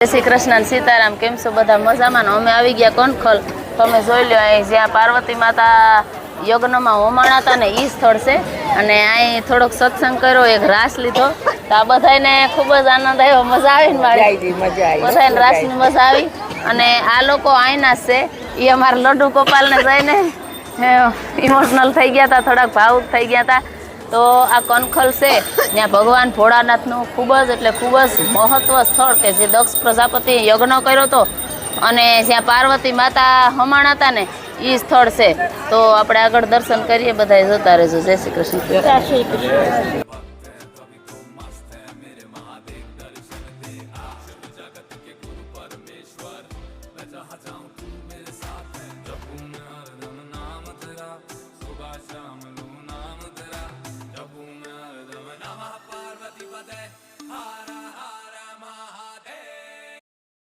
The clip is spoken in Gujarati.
જય શ્રી કૃષ્ણ અને સીતારામ. કેમ છો બધા? મજામાં અમે આવી ગયા કોનખલ. તમે જોઈ લો અહીં જ્યાં પાર્વતી માતા યજ્ઞમાં હોમાણા હતા ને એ સ્થળ છે. અને અહીં થોડોક સત્સંગ કર્યો એક રાસ લીધો. તો આ બધાને ખૂબ જ આનંદ આવ્યો. મજા આવી ને મારી આવી મજા આવી. બધાને રાસની મજા આવી. અને આ લોકો અહીંના છે. એ અમારા લડ્ડુ ગોપાલને જઈને ઇમોશનલ થઈ ગયા હતા થોડાક ભાવુક થઈ ગયા હતા. તો આ કનખલ છે. ત્યાં ભગવાન ભોળાનાથનું ખૂબ જ એટલે ખૂબ જ મહત્વ સ્થળ કે જે દક્ષ પ્રજાપતિ યજ્ઞ કર્યો હતો અને જ્યાં પાર્વતી માતા હમાણ હતા ને એ સ્થળ છે. તો આપણે આગળ દર્શન કરીએ બધા જતા રહેજો. જય શ્રી કૃષ્ણ. જય શ્રી